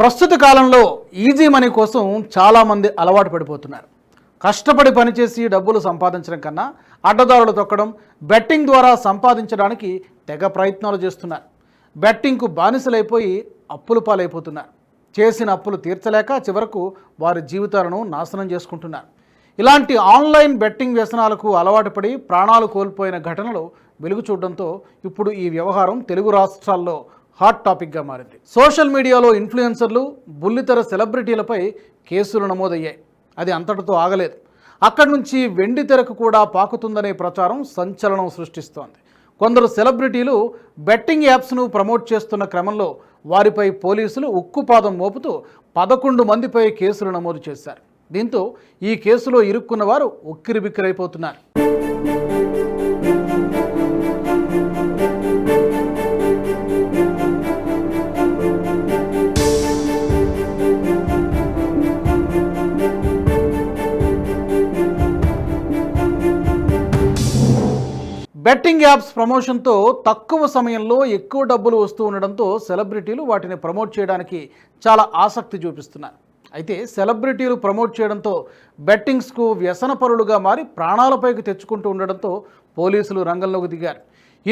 ప్రస్తుత కాలంలో easy money కోసం చాలామంది అలవాటు పడిపోతున్నారు. కష్టపడి పనిచేసి డబ్బులు సంపాదించడం కన్నా అడ్డదారులు తొక్కడం బెట్టింగ్ ద్వారా సంపాదించడానికి తెగ ప్రయత్నాలు చేస్తున్నారు. బెట్టింగ్కు బానిసలైపోయి అప్పులు పాలైపోతున్నారు. చేసిన అప్పులు తీర్చలేక చివరకు వారి జీవితాలను నాశనం చేసుకుంటున్నారు. ఇలాంటి ఆన్లైన్ బెట్టింగ్ వ్యసనాలకు అలవాటు పడి ప్రాణాలు కోల్పోయిన ఘటనలు వెలుగు చూడడంతో ఇప్పుడు ఈ వ్యవహారం తెలుగు రాష్ట్రాల్లో హాట్ టాపిక్గా మారింది. సోషల్ మీడియాలో ఇన్ఫ్లుయెన్సర్లు బుల్లితెర సెలబ్రిటీలపై కేసులు నమోదయ్యాయి. అది అంతటితో ఆగలేదు. అక్కడి నుంచి వెండి తెరకు కూడా పాకుతుందనే ప్రచారం సంచలనం సృష్టిస్తోంది. కొందరు సెలబ్రిటీలు బెట్టింగ్ యాప్స్ను ప్రమోట్ చేస్తున్న క్రమంలో వారిపై పోలీసులు ఉక్కుపాదం మోపుతూ పదకొండు మందిపై కేసులు నమోదు చేశారు. దీంతో ఈ కేసులో ఇరుక్కున్న వారు ఉక్కిరిబిక్కిరైపోతున్నారు. బెట్టింగ్ యాప్స్ ప్రమోషన్తో తక్కువ సమయంలో ఎక్కువ డబ్బులు వస్తూ ఉండడంతో సెలబ్రిటీలు వాటిని ప్రమోట్ చేయడానికి చాలా ఆసక్తి చూపిస్తున్నారు. అయితే సెలబ్రిటీలు ప్రమోట్ చేయడంతో బెట్టింగ్స్కు వ్యసనపరులుగా మారి ప్రాణాలపైకి తెచ్చుకుంటూ ఉండడంతో పోలీసులు రంగంలోకి దిగారు.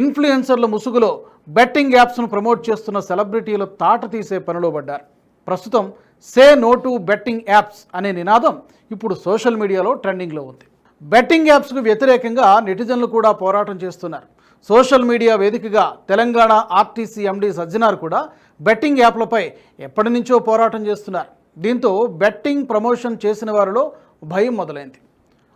ఇన్ఫ్లుయెన్సర్ల ముసుగులో బెట్టింగ్ యాప్స్ను ప్రమోట్ చేస్తున్న సెలబ్రిటీలు తాట తీసే పనిలో పడ్డారు. ప్రస్తుతం say no to betting apps అనే నినాదం ఇప్పుడు సోషల్ మీడియాలో ట్రెండింగ్లో ఉంది. బెట్టింగ్ యాప్స్కు వ్యతిరేకంగా నెటిజన్లు కూడా పోరాటం చేస్తున్నారు. సోషల్ మీడియా వేదికగా తెలంగాణ ఆర్టీసీ ఎండీ సజ్జనార్ కూడా బెట్టింగ్ యాప్లపై ఎప్పటి నుంచో పోరాటం చేస్తున్నారు. దీంతో బెట్టింగ్ ప్రమోషన్ చేసిన వారిలో భయం మొదలైంది.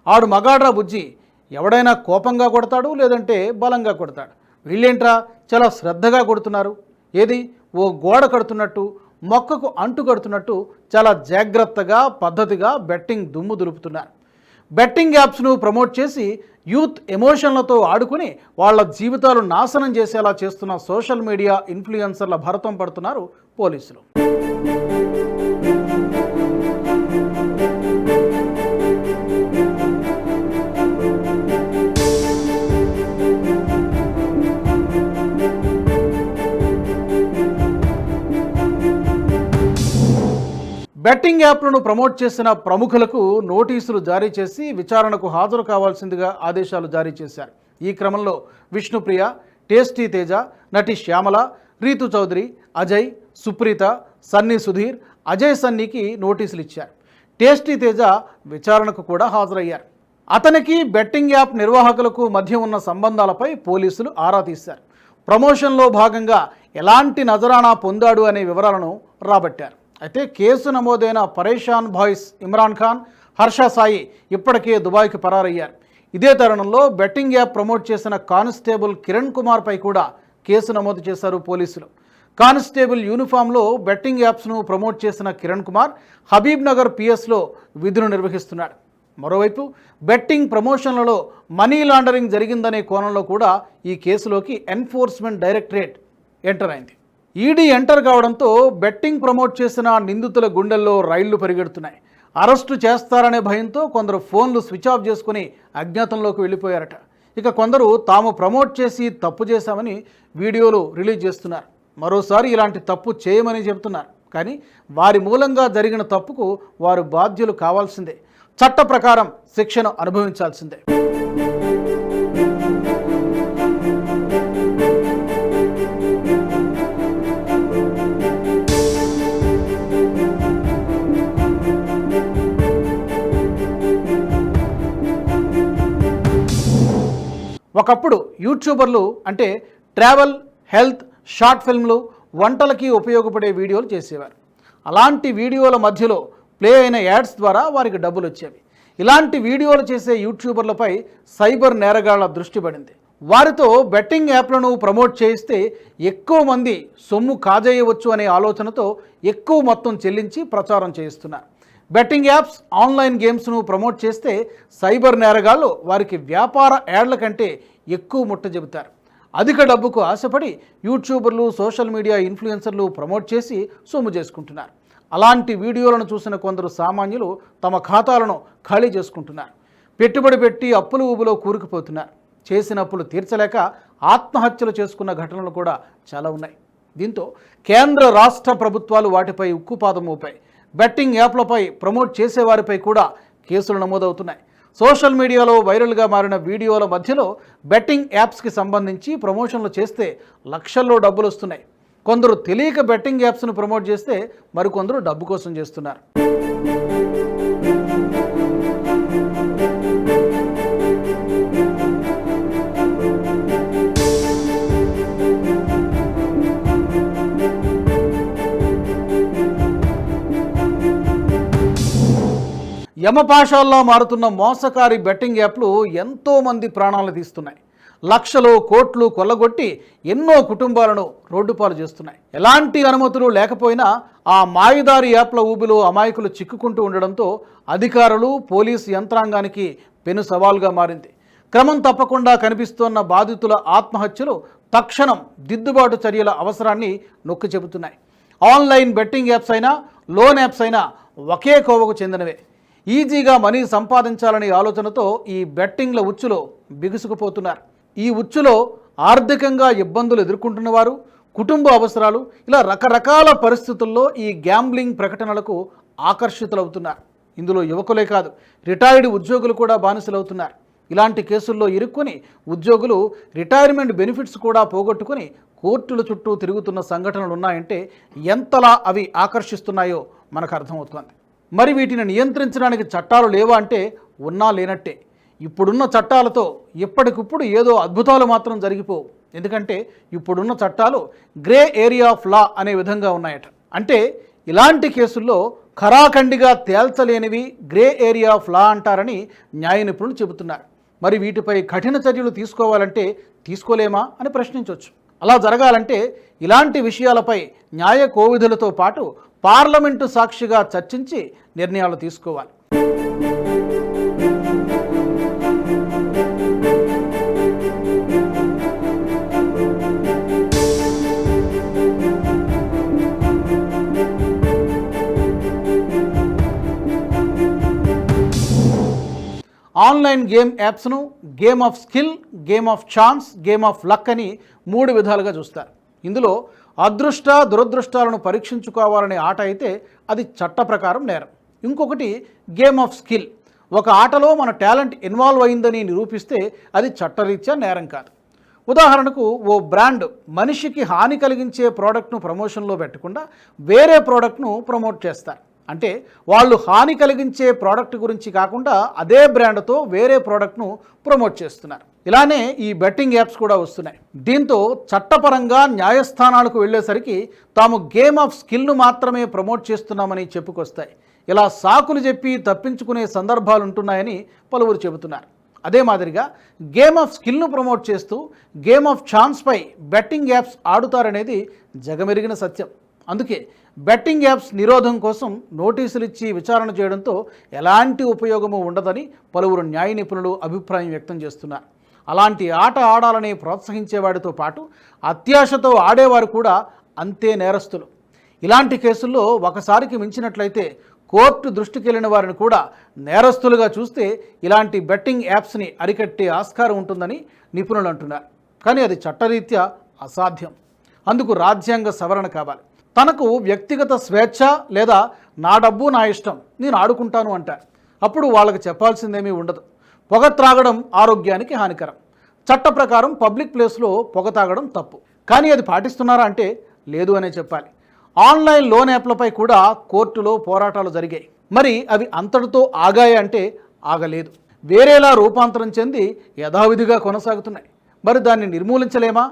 ఆడు మగాడ్రా బుజ్జి ఎవడైనా కోపంగా కొడతాడు లేదంటే బలంగా కొడతాడు. వీళ్ళేంట్రా చాలా శ్రద్ధగా కొడుతున్నారు? ఏది? ఓ గోడ కడుతున్నట్టు మొక్కకు అంటు కడుతున్నట్టు చాలా జాగ్రత్తగా పద్ధతిగా బెట్టింగ్ దుమ్ము దులుపుతున్నారు. బెట్టింగ్ యాప్స్ను ప్రమోట్ చేసి యూత్ ఎమోషన్లతో ఆడుకుని వాళ్ళ జీవితాలు నాశనం చేసేలా చేస్తున్న సోషల్ మీడియా ఇన్ఫ్లుయెన్సర్ల భరతం పడుతున్నారు పోలీసులు. బెట్టింగ్ యాప్లను ప్రమోట్ చేసిన ప్రముఖులకు నోటీసులు జారీ చేసి విచారణకు హాజరు కావాల్సిందిగా ఆదేశాలు జారీ చేశారు. ఈ క్రమంలో విష్ణుప్రియ టేస్టీ తేజ నటి శ్యామల రీతు చౌదరి అజయ్ సుప్రీత సన్నీ సుధీర్ అజయ్ సన్నీకి నోటీసులు ఇచ్చారు. టేస్టీ తేజ విచారణకు కూడా హాజరయ్యారు. అతనికి బెట్టింగ్ యాప్ నిర్వాహకులకు మధ్య ఉన్న సంబంధాలపై పోలీసులు ఆరా తీశారు. ప్రమోషన్లో భాగంగా ఎలాంటి నజరానా పొందాడు అనే వివరాలను రాబట్టారు. అయితే కేసు నమోదైన పరేషాన్ బాయ్స్ ఇమ్రాన్ ఖాన్ హర్ష సాయి ఇప్పటికే దుబాయ్కి పరారయ్యారు. ఇదే తరుణంలో బెట్టింగ్ యాప్ ప్రమోట్ చేసిన కానిస్టేబుల్ కిరణ్ కుమార్పై కూడా కేసు నమోదు చేశారు పోలీసులు. కానిస్టేబుల్ యూనిఫామ్లో బెట్టింగ్ యాప్స్ను ప్రమోట్ చేసిన కిరణ్ కుమార్ హబీబ్ నగర్ పిఎస్లో విధులు నిర్వహిస్తున్నాడు. మరోవైపు బెట్టింగ్ ప్రమోషన్లలో మనీ లాండరింగ్ జరిగిందనే కోణంలో కూడా ఈ కేసులోకి ఎన్ఫోర్స్మెంట్ డైరెక్టరేట్ ఎంటర్ అయింది. ఈడీ ఎంటర్ కావడంతో బెట్టింగ్ ప్రమోట్ చేసిన నిందితుల గుండెల్లో రైళ్ళు పరిగెడుతున్నాయి. అరెస్టు చేస్తారనే భయంతో కొందరు ఫోన్లు స్విచ్ ఆఫ్ చేసుకుని అజ్ఞాతంలోకి వెళ్ళిపోయారట. ఇక కొందరు తాము ప్రమోట్ చేసి తప్పు చేశామని వీడియోలు రిలీజ్ చేస్తున్నారు. మరోసారి ఇలాంటి తప్పు చేయమని చెబుతున్నారు. కానీ వారి మూలంగా జరిగిన తప్పుకు వారు బాధ్యులు కావాల్సిందే. చట్ట ప్రకారం శిక్షను అనుభవించాల్సిందే. ఒకప్పుడు యూట్యూబర్లు అంటే ట్రావెల్ హెల్త్ షార్ట్ ఫిల్మ్లు వంటలకి ఉపయోగపడే వీడియోలు చేసేవారు. అలాంటి వీడియోల మధ్యలో ప్లే అయిన యాడ్స్ ద్వారా వారికి డబ్బులు వచ్చేవి. ఇలాంటి వీడియోలు చేసే యూట్యూబర్లపై సైబర్ నేరగాళ్ళ దృష్టి పడింది. వారితో బెట్టింగ్ యాప్లను ప్రమోట్ చేయిస్తే ఎక్కువ మంది సొమ్ము కాజేయవచ్చు అనే ఆలోచనతో ఎక్కువ మొత్తం చెల్లించి ప్రచారం చేయిస్తున్నారు బెట్టింగ్ యాప్స్ ఆన్లైన్ గేమ్స్ను ప్రమోట్ చేస్తే సైబర్ నేరగాళ్ళు వారికి వ్యాపార యాడ్ల కంటే ఎక్కువ ముట్ట చెబుతారు అధిక డబ్బుకు ఆశపడి యూట్యూబర్లు సోషల్ మీడియా ఇన్ఫ్లుయెన్సర్లు ప్రమోట్ చేసి సొమ్ము చేసుకుంటున్నారు. అలాంటి వీడియోలను చూసిన కొందరు సామాన్యులు తమ ఖాతాలను ఖాళీ చేసుకుంటున్నారు. పెట్టుబడి పెట్టి అప్పులు ఊబులో కూరుకుపోతున్నారు. చేసిన అప్పులు తీర్చలేక ఆత్మహత్యలు చేసుకున్న ఘటనలు కూడా చాలా ఉన్నాయి. దీంతో కేంద్ర రాష్ట్ర ప్రభుత్వాలు వాటిపై ఉక్కుపాదం మోపాయి. బెట్టింగ్ యాప్లపై ప్రమోట్ చేసేవారిపై కూడా కేసులు నమోదవుతున్నాయి. సోషల్ మీడియాలో వైరల్గా మారిన వీడియోల మధ్యలో బెట్టింగ్ యాప్స్కి సంబంధించి ప్రమోషన్లు చేస్తే లక్షల్లో డబ్బులు వస్తున్నాయి. కొందరు తెలియక బెట్టింగ్ యాప్స్ను ప్రమోట్ చేస్తే మరికొందరు డబ్బు కోసం చేస్తున్నారు. యమపాషాల్లో మారుతున్న మోసకారి బెట్టింగ్ యాప్లు ఎంతోమంది ప్రాణాలు తీస్తున్నాయి. లక్షలు కోట్లు కొల్లగొట్టి ఎన్నో కుటుంబాలను రోడ్డుపాలు చేస్తున్నాయి. ఎలాంటి అనుమతులు లేకపోయినా ఆ మాయదారి యాప్ల ఊబిలో అమాయకులు చిక్కుకుంటూ ఉండడంతో అధికారులు పోలీసు యంత్రాంగానికి పెను సవాల్గా మారింది. క్రమం తప్పకుండా కనిపిస్తోన్న బాధితుల ఆత్మహత్యలు తక్షణం దిద్దుబాటు చర్యల అవసరాన్ని నొక్కి చెబుతున్నాయి ఆన్లైన్ బెట్టింగ్ యాప్స్ అయినా లోన్ యాప్స్ అయినా ఒకే కోవకు చెందినవే. ఈజీగా మనీ సంపాదించాలనే ఆలోచనతో ఈ బెట్టింగ్ల ఉచ్చులో బిగుసుకుపోతున్నారు. ఈ ఉచ్చులో ఆర్థికంగా ఇబ్బందులు ఎదుర్కొంటున్న వారు కుటుంబ అవసరాలు ఇలా రకరకాల పరిస్థితుల్లో ఈ గ్యాంబ్లింగ్ ప్రకటనలకు ఆకర్షితులవుతున్నారు. ఇందులో యువకులే కాదు రిటైర్డ్ ఉద్యోగులు కూడా బానిసలవుతున్నారు. ఇలాంటి కేసుల్లో ఇరుక్కుని ఉద్యోగులు రిటైర్మెంట్ బెనిఫిట్స్ కూడా పోగొట్టుకుని కోర్టుల చుట్టూ తిరుగుతున్న సంఘటనలు ఉన్నాయంటే ఎంతలా అవి ఆకర్షిస్తున్నాయో మనకు అర్థమవుతుంది. మరి వీటిని నియంత్రించడానికి చట్టాలు లేవా అంటే ఉన్నా లేనట్టే. ఇప్పుడున్న చట్టాలతో ఎప్పటికప్పుడు ఏదో అద్భుతాలు మాత్రం జరిగిపోవు. ఎందుకంటే ఇప్పుడున్న చట్టాలు గ్రే ఏరియా ఆఫ్ లా అనే విధంగా ఉన్నాయట. అంటే ఇలాంటి కేసుల్లో ఖరాఖండిగా తేల్చలేనివి గ్రే ఏరియా ఆఫ్ లా అంటారని న్యాయ నిపుణులు చెబుతున్నారు. మరి వీటిపై కఠిన చర్యలు తీసుకోవాలంటే తీసుకోలేమా అని ప్రశ్నించవచ్చు అలా జరగాలంటే ఇలాంటి విషయాలపై న్యాయ కోవిధులతో పాటు పార్లమెంటు సాక్షిగా చర్చించి నిర్ణయాలు తీసుకోవాలి. Online game యాప్స్ను game of skill game of chance game of luck అని మూడు విధాలుగా చూస్తారు. ఇందులో అదృష్ట దురదృష్టాలను పరీక్షించుకోవాలనే ఆట అయితే అది చట్ట ప్రకారం నేరం. ఇంకొకటి గేమ్ ఆఫ్ స్కిల్. ఒక ఆటలో మన టాలెంట్ ఇన్వాల్వ్ అయిందని నిరూపిస్తే అది చట్టరీత్యా నేరం కాదు. ఉదాహరణకు ఓ బ్రాండ్ మనిషికి హాని కలిగించే ప్రోడక్ట్ను ప్రమోషన్లో పెట్టకుండా వేరే ప్రోడక్ట్ను ప్రమోట్ చేస్తారు. అంటే వాళ్ళు హాని కలిగించే ప్రోడక్ట్ గురించి కాకుండా అదే బ్రాండ్తో వేరే ప్రోడక్ట్ను ప్రమోట్ చేస్తున్నారు. ఇలానే ఈ బెట్టింగ్ యాప్స్ కూడా వస్తున్నాయి. దీంతో చట్టపరంగా న్యాయస్థానాలకు వెళ్ళేసరికి తాము గేమ్ ఆఫ్ స్కిల్ను మాత్రమే ప్రమోట్ చేస్తున్నామని చెప్పుకొస్తాయి. ఇలా సాకులు చెప్పి తప్పించుకునే సందర్భాలు ఉంటున్నాయని పలువురు చెబుతున్నారు. అదే మాదిరిగా గేమ్ ఆఫ్ స్కిల్ను ప్రమోట్ చేస్తూ గేమ్ ఆఫ్ ఛాన్స్పై బెట్టింగ్ యాప్స్ ఆడుతారనేది జగమెరిగిన సత్యం. అందుకే బెట్టింగ్ యాప్స్ నిరోధం కోసం నోటీసులు ఇచ్చి విచారణ చేయడంతో ఎలాంటి ఉపయోగము ఉండదని పలువురు న్యాయ నిపుణులు అభిప్రాయం వ్యక్తం చేస్తున్నారు. అలాంటి ఆట ఆడాలని ప్రోత్సహించేవాడితో పాటు అత్యాశతో ఆడేవారు కూడా అంతే నేరస్తులు. ఇలాంటి కేసుల్లో ఒకసారికి మించినట్లయితే కోర్టు దృష్టికి వెళ్ళిన వారిని కూడా నేరస్తులుగా చూస్తే ఇలాంటి బెట్టింగ్ యాప్స్ని అరికట్టే ఆస్కారం ఉంటుందని నిపుణులు అంటున్నారు. కానీ అది చట్టరీత్యా అసాధ్యం. అందుకు రాజ్యాంగ సవరణ కావాలి. తనకు వ్యక్తిగత స్వేచ్ఛ లేదా నా డబ్బు నా ఇష్టం నేను ఆడుకుంటాను అంట. అప్పుడు వాళ్ళకి చెప్పాల్సిందేమీ ఉండదు. పొగ త్రాగడం ఆరోగ్యానికి హానికరం. చట్ట ప్రకారం పబ్లిక్ ప్లేస్లో పొగ తాగడం తప్పు. కానీ అది పాటిస్తున్నారా అంటే లేదు అనే చెప్పాలి. ఆన్లైన్ లోన్ యాప్లపై కూడా కోర్టులో పోరాటాలు జరిగాయి. మరి అవి అంతటితో ఆగాయి అంటే ఆగలేదు. వేరేలా రూపాంతరం చెంది యథావిధిగా కొనసాగుతున్నాయి. మరి దాన్ని నిర్మూలించలేమా?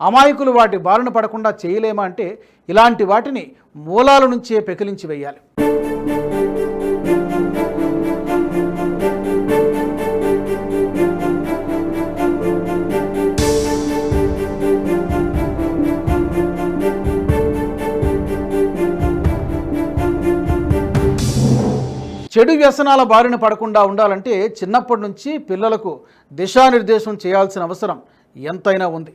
అమాయకులు వాటి బారిన పడకుండా చేయలేమా అంటే ఇలాంటి వాటిని మూలాల నుంచే పెకిలించి వేయాలి. చెడు వ్యసనాల బారిన పడకుండా ఉండాలంటే చిన్నప్పటి నుంచి పిల్లలకు దిశానిర్దేశం చేయాల్సిన అవసరం ఎంతైనా ఉంది.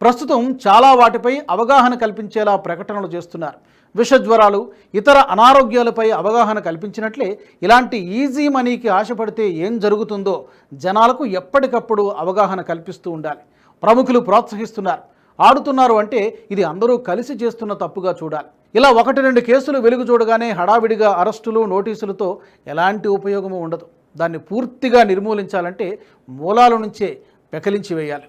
ప్రస్తుతం చాలా వాటిపై అవగాహన కల్పించేలా ప్రకటనలు చేస్తున్నారు. విషజ్వరాలు ఇతర అనారోగ్యాలపై అవగాహన కల్పించినట్లే ఇలాంటి ఈజీ మనీకి ఆశపడితే ఏం జరుగుతుందో జనాలకు ఎప్పటికప్పుడు అవగాహన కల్పిస్తూ ఉండాలి. ప్రముఖులు ప్రోత్సహిస్తున్నారు. ఆడుతున్నారు అంటే ఇది అందరూ కలిసి చేస్తున్న తప్పుగా చూడాలి. ఇలా ఒకటి రెండు కేసులు వెలుగు చూడగానే హడావిడిగా అరెస్టులు నోటీసులతో ఎలాంటి ఉపయోగము ఉండదు. దాన్ని పూర్తిగా నిర్మూలించాలంటే మూలాల నుంచే పెకలించి వేయాలి.